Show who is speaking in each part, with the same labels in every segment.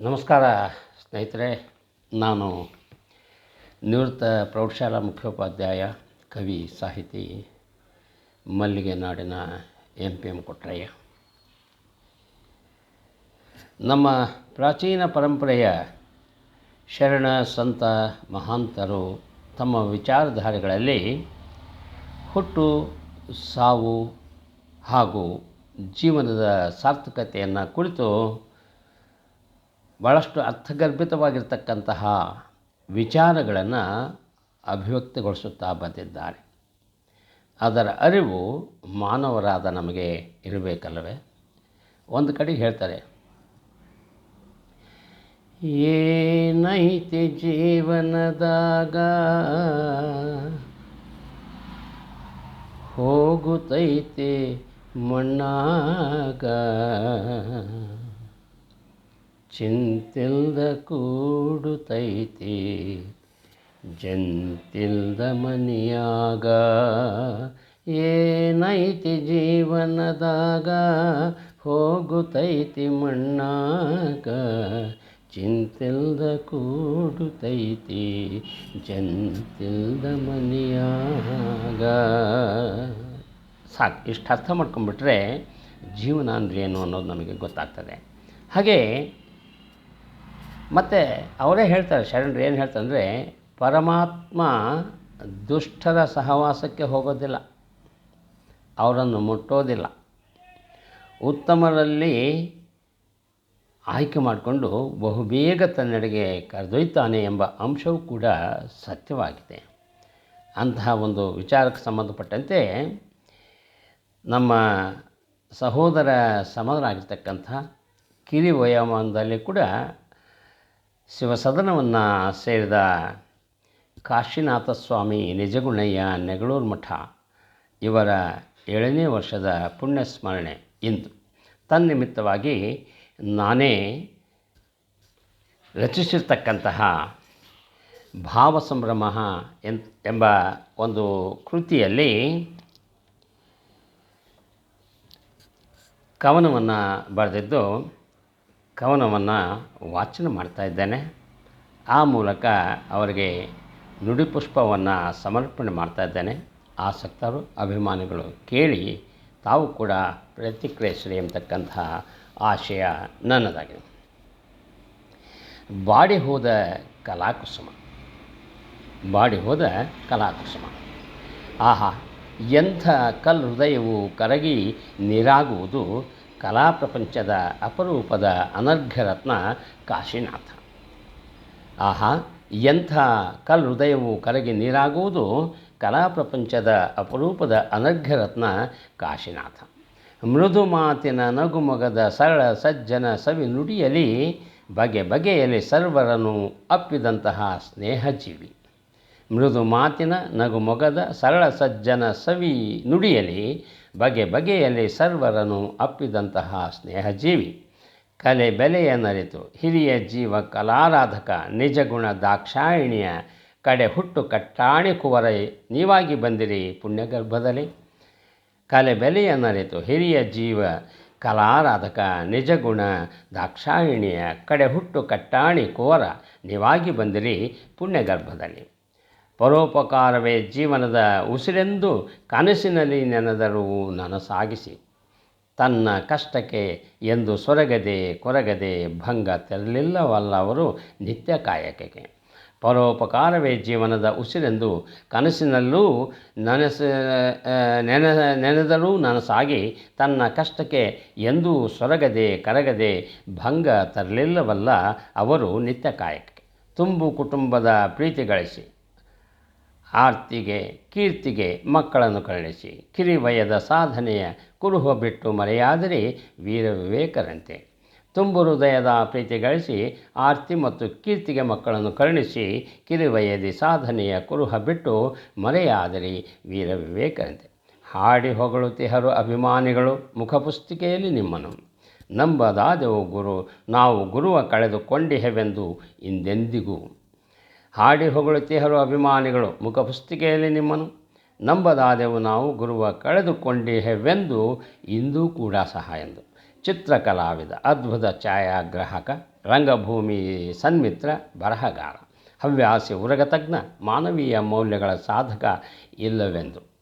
Speaker 1: ನಮಸ್ಕಾರ ಸ್ನೇಹಿತರೆ, ನಾನು ನಿವೃತ್ತ ಪ್ರೌಢಶಾಲಾ ಮುಖ್ಯೋಪಾಧ್ಯಾಯ ಕವಿ ಸಾಹಿತಿ ಮಲ್ಲಿಗೆ ನಾಡಿನ ಎಂ ಪಿ ಎಂ ಕೊಟ್ರಯ್ಯ. ನಮ್ಮ ಪ್ರಾಚೀನ ಪರಂಪರೆಯ ಶರಣ ಸಂತ ಮಹಾಂತರು ತಮ್ಮ ವಿಚಾರಧಾರೆಗಳಲ್ಲಿ ಹುಟ್ಟು, ಸಾವು ಹಾಗೂ ಜೀವನದ ಸಾರ್ಥಕತೆಯನ್ನು ಕುರಿತು ಭಾಳಷ್ಟು ಅರ್ಥಗರ್ಭಿತವಾಗಿರ್ತಕ್ಕಂತಹ ವಿಚಾರಗಳನ್ನು ಅಭಿವ್ಯಕ್ತಿಗೊಳಿಸುತ್ತಾ ಬಂದಿದ್ದಾರೆ. ಅದರ ಅರಿವು ಮಾನವರಾದ ನಮಗೆ ಇರಬೇಕಲ್ಲವೇ? ಒಂದು ಕಡೆ ಹೇಳ್ತಾರೆ, ಏನೈತಿ ಜೀವನದಾಗ ಹೋಗುತ್ತೈತೆ ಮಣ್ಣಾಗ ಚಿಂತಿಲ್ದ ಕೂಡುತ್ತೈತಿ ಜಂತಿಲ್ದ ಮನಿಯಾಗ ಏನೈತಿ ಜೀವನದಾಗ ಹೋಗುತೈತಿ ಮಣ್ಣಾಗ, ಚಿಂತಿಲ್ದ ಕೂಡುತ್ತೈತಿ ಜಂತಿಲ್ದ ಮನಿಯಾಗ. ಸಾಕು, ಇಷ್ಟು ಅರ್ಥ ಮಾಡ್ಕೊಂಬಿಟ್ರೆ ಜೀವನ ಅಂದ್ರೆ ಏನು ಅನ್ನೋದು ನಮಗೆ ಗೊತ್ತಾಗ್ತದೆ. ಹಾಗೆ ಮತ್ತು ಅವರೇ ಹೇಳ್ತಾರೆ, ಶರಣರು ಏನು ಹೇಳ್ತಂದರೆ ಪರಮಾತ್ಮ ದುಷ್ಟರ ಸಹವಾಸಕ್ಕೆ ಹೋಗೋದಿಲ್ಲ, ಅವರನ್ನು ಮುಟ್ಟೋದಿಲ್ಲ. ಉತ್ತಮರಲ್ಲಿ ಆಯ್ಕೆ ಮಾಡಿಕೊಂಡು ಬಹುಬೇಗ ತನ್ನೆಡೆಗೆ ಕರೆದೊಯ್ತಾನೆ ಎಂಬ ಅಂಶವೂ ಕೂಡ ಸತ್ಯವಾಗಿದೆ. ಅಂತಹ ಒಂದು ವಿಚಾರಕ್ಕೆ ಸಂಬಂಧಪಟ್ಟಂತೆ ನಮ್ಮ ಸಹೋದರ ಸಮರಾಗಿರ್ತಕ್ಕಂಥ ಕಿರಿ ವಯೋಮಾನದಲ್ಲಿ ಕೂಡ ಶಿವಸದನವನ್ನು ಸೇರಿದ ಕಾಶಿನಾಥ ಸ್ವಾಮಿ ನಿಜಗುಣಯ್ಯ ನೆಗಳೂರು ಮಠ ಇವರ ಏಳನೇ ವರ್ಷದ ಪುಣ್ಯ ಸ್ಮರಣೆ ಇಂದು. ತನ್ನಿಮಿತ್ತವಾಗಿ ನಾನೇ ರಚಿಸಿರ್ತಕ್ಕಂತಹ ಭಾವ ಸಂಭ್ರಮ ಎಂಬ ಒಂದು ಕೃತಿಯಲ್ಲಿ ಕವನವನ್ನು ಬರೆದಿದ್ದು ಕವನವನ್ನು ವಾಚನ ಮಾಡ್ತಾ ಇದ್ದೇನೆ. ಆ ಮೂಲಕ ಅವರಿಗೆ ನುಡಿಪುಷ್ಪವನ್ನು ಸಮರ್ಪಣೆ ಮಾಡ್ತಾ ಇದ್ದೇನೆ. ಆಸಕ್ತರು, ಅಭಿಮಾನಿಗಳು ಕೇಳಿ ತಾವು ಕೂಡ ಪ್ರತಿಕ್ರಿಯಿಸಲಿ ಎಂಬತಕ್ಕಂಥ ಆಶಯ ನನ್ನದಾಗಿದೆ. ಬಾಡಿ ಹೋದ ಕಲಾಕುಸುಮ. ಬಾಡಿ ಹೋದ ಕಲಾಕುಸುಮ. ಆಹಾ, ಎಂಥ ಕಲ್ ಹೃದಯವು ಕರಗಿ ನೀರಾಗುವುದು ಕಲಾ ಪ್ರಪಂಚದ ಅಪರೂಪದ ಅನರ್ಘ್ಯರತ್ನ ಕಾಶಿನಾಥ. ಆಹಾ, ಎಂಥ ಕಲ್ ಹೃದಯವು ಕರಗಿ ನೀರಾಗುವುದು ಕಲಾ ಪ್ರಪಂಚದ ಅಪರೂಪದ ಅನರ್ಘ್ಯರತ್ನ ಕಾಶಿನಾಥ. ಮೃದು ಮಾತಿನ ನಗುಮೊಗದ ಸರಳ ಸಜ್ಜನ ಸವಿ ನುಡಿಯಲಿ ಬಗೆ ಬಗೆಯಲ್ಲಿ ಸರ್ವರನ್ನು ಅಪ್ಪಿದಂತಹ ಸ್ನೇಹಜೀವಿ. ಮೃದು ಮಾತಿನ ನಗು ಮೊಗದ ಸರಳ ಸಜ್ಜನ ಸವಿ ನುಡಿಯಲಿ ಬಗೆ ಬಗೆಯಲ್ಲಿ ಸರ್ವರನ್ನು ಅಪ್ಪಿದಂತಹ ಸ್ನೇಹಜೀವಿ. ಕಲೆ ಬೆಲೆಯನ್ನರಿತು ಹಿರಿಯ ಜೀವ ಕಲಾರಾಧಕ ನಿಜಗುಣ ದಾಕ್ಷಾಯಿಣಿಯ, ಕಡೆ ಹುಟ್ಟು ಕಟ್ಟಾಣಿ ಕುವರ, ನೀವಾಗಿ ಬಂದಿರಿ ಪುಣ್ಯಗರ್ಭದಲ್ಲಿ. ಕಲೆ ಬೆಲೆಯನ್ನರಿತು ಹಿರಿಯ ಜೀವ ಕಲಾರಾಧಕ ನಿಜಗುಣ ದಾಕ್ಷಾಯಿಣಿಯ, ಕಡೆ ಹುಟ್ಟು ಕಟ್ಟಾಣಿ ಕೋರ ನೀವಾಗಿ ಬಂದಿರಿ ಪುಣ್ಯಗರ್ಭದಲ್ಲಿ. ಪರೋಪಕಾರವೇ ಜೀವನದ ಉಸಿರೆಂದು ಕನಸಿನಲ್ಲಿ ನೆನೆದರೂ ನನಸಾಗಿಸಿ. ತನ್ನ ಕಷ್ಟಕ್ಕೆ ಎಂದು ಸೊರಗದೆ ಕೊರಗದೆ ಭಂಗ ತೆರಲಿಲ್ಲವಲ್ಲವರು ನಿತ್ಯ ಕಾಯಕಕ್ಕೆ. ಪರೋಪಕಾರವೇ ಜೀವನದ ಉಸಿರೆಂದು ಕನಸಿನಲ್ಲೂ ನನಸ ನೆನೆ, ನೆನೆದರೂ ನನಸಾಗಿ ತನ್ನ ಕಷ್ಟಕ್ಕೆ ಎಂದೂ ಸೊರಗದೆ ಕರಗದೆ ಭಂಗ ತರಲಿಲ್ಲವಲ್ಲ ಅವರು ನಿತ್ಯ ಕಾಯಕಕ್ಕೆ. ತುಂಬು ಕುಟುಂಬದ ಪ್ರೀತಿ ಗಳಿಸಿ. ಆರ್ತಿಗೆ, ಕೀರ್ತಿಗೆ ಮಕ್ಕಳನ್ನು ಕರುಣಿಸಿ ಕಿರಿವಯದ ಸಾಧನೆಯ ಕುರುಹ ಬಿಟ್ಟು ಮರೆಯಾದರೆ ವೀರ ವಿವೇಕರಂತೆ ತುಂಬು ಹೃದಯದ ಪ್ರೀತಿ ಗಳಿಸಿ ಆರ್ತಿ ಮತ್ತು ಕೀರ್ತಿಗೆ ಮಕ್ಕಳನ್ನು ಕರುಣಿಸಿ ಕಿರಿವಯದಿ ಸಾಧನೆಯ ಕುರುಹ ಬಿಟ್ಟು ಮರೆಯಾದರೆ ವೀರ ವಿವೇಕರಂತೆ ಹಾಡಿ ಹೊಗಳುತ್ತಿಹರು ಅಭಿಮಾನಿಗಳು ಮುಖಪುಸ್ತಿಕೆಯಲ್ಲಿ ನಿಮ್ಮನು ನಂಬದಾದೆವು ಗುರು, ನಾವು ಗುರುವ ಕಳೆದುಕೊಂಡಿಹೆವೆಂದು ಇಂದೆಂದಿಗೂ. ಹಾಡಿ ಹೊಗಳುತ್ತಿಹರು ಅಭಿಮಾನಿಗಳು ಮುಖಪುಸ್ತಿಕೆಯಲ್ಲಿ ನಿಮ್ಮನು ನಂಬದಾದೆವು ನಾವು ಗುರುವ ಕಳೆದುಕೊಂಡಿಹೆವೆಂದು ಇಂದೂ ಕೂಡ ಸಹ ಎಂದು. ಚಿತ್ರಕಲಾವಿದ, ಅದ್ಭುತ ಛಾಯಾಗ್ರಾಹಕ, ರಂಗಭೂಮಿ ಸನ್ಮಿತ್ರ, ಬರಹಗಾರ, ಹವ್ಯಾಸಿ ಉರಗತಜ್ಞ, ಮಾನವೀಯ ಮೌಲ್ಯಗಳ ಸಾಧಕ ಇಲ್ಲವೆಂದು.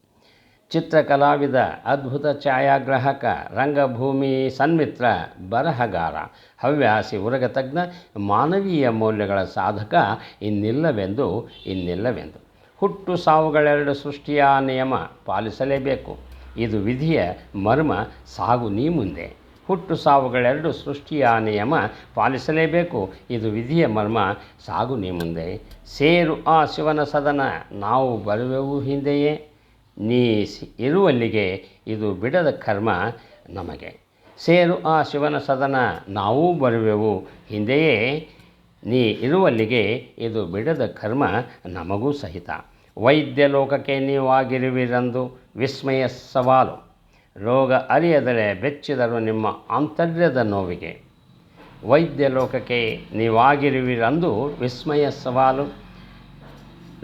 Speaker 1: ಚಿತ್ರಕಲಾವಿದ, ಅದ್ಭುತ ಛಾಯಾಗ್ರಾಹಕ, ರಂಗಭೂಮಿ ಸನ್ಮಿತ್ರ, ಬರಹಗಾರ, ಹವ್ಯಾಸಿ ಉರಗತಜ್ಞ ಮಾನವೀಯ ಮೌಲ್ಯಗಳ ಸಾಧಕ ಇನ್ನಿಲ್ಲವೆಂದು ಇನ್ನಿಲ್ಲವೆಂದು. ಹುಟ್ಟು ಸಾವುಗಳೆರಡು ಸೃಷ್ಟಿಯ ನಿಯಮ ಪಾಲಿಸಲೇಬೇಕು. ಇದು ವಿಧಿಯ ಮರ್ಮ ಸಾಗು ನೀ ಮುಂದೆ. ಹುಟ್ಟು ಸಾವುಗಳೆರಡು ಸೃಷ್ಟಿಯ ನಿಯಮ ಪಾಲಿಸಲೇಬೇಕು. ಇದು ವಿಧಿಯ ಮರ್ಮ ಸಾಗು ನೀ ಮುಂದೆ. ಸೇರು ಆ ಶಿವನ ಸದನ, ನಾವು ಬರುವೆವು ಹಿಂದೆಯೇ. ನೀ ಇರುವಲ್ಲಿಗೆ ಇದು ಬಿಡದ ಕರ್ಮ ನಮಗೆ. ಸೇರು ಆ ಶಿವನ ಸದನ, ನಾವೂ ಬರುವೆವು. ಹಿಂದೆಯೇ ನೀ ಇರುವಲ್ಲಿಗೆ ಇದು ಬಿಡದ ಕರ್ಮ ನಮಗೂ ಸಹಿತ. ವೈದ್ಯ ಲೋಕಕ್ಕೆ ನೀವಾಗಿರುವಿರಂದು ವಿಸ್ಮಯ ಸವಾಲು. ರೋಗ ಅರಿಯದರೆ ಬೆಚ್ಚಿದರು ನಿಮ್ಮ ಆಂತರ್ಯದ ನೋವಿಗೆ. ವೈದ್ಯ ಲೋಕಕ್ಕೆ ನೀವಾಗಿರುವಿರಂದು ವಿಸ್ಮಯ ಸವಾಲು.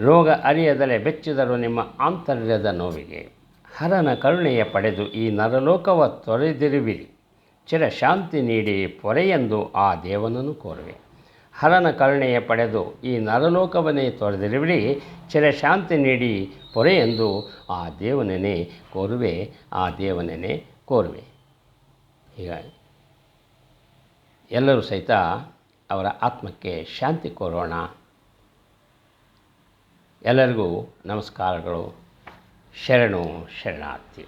Speaker 1: ರೋಗ ಅರಿಯದರೆ ಬೆಚ್ಚಿದರು ನಿಮ್ಮ ಆಂತರ್ಯದ ನೋವಿಗೆ. ಹರನ ಕರುಣೆಯ ಪಡೆದು ಈ ನರಲೋಕವ ತೊರೆದಿರುವಿರಿ. ಚಿರ ಶಾಂತಿ ನೀಡಿ ಪೊರೆಯೆಂದು ಆ ದೇವನನ್ನು ಕೋರುವೆ. ಹರನ ಕರುಣೆಯ ಪಡೆದು ಈ ನರಲೋಕವನ್ನೇ ತೊರೆದಿರುವಿರಿ. ಚಿರ ಶಾಂತಿ ನೀಡಿ ಪೊರೆಯೆಂದು ಆ ದೇವನನ್ನೇ ಕೋರುವೆ, ಆ ದೇವನನ್ನೇ ಕೋರುವೆ. ಹೀಗಾಗಿ ಎಲ್ಲರೂ ಸಹಿತ ಅವರ ಆತ್ಮಕ್ಕೆ ಶಾಂತಿ ಕೋರೋಣ. ಎಲ್ಲರಿಗೂ ನಮಸ್ಕಾರಗಳು. ಶರಣು ಶರಣಾರ್ಥಿ.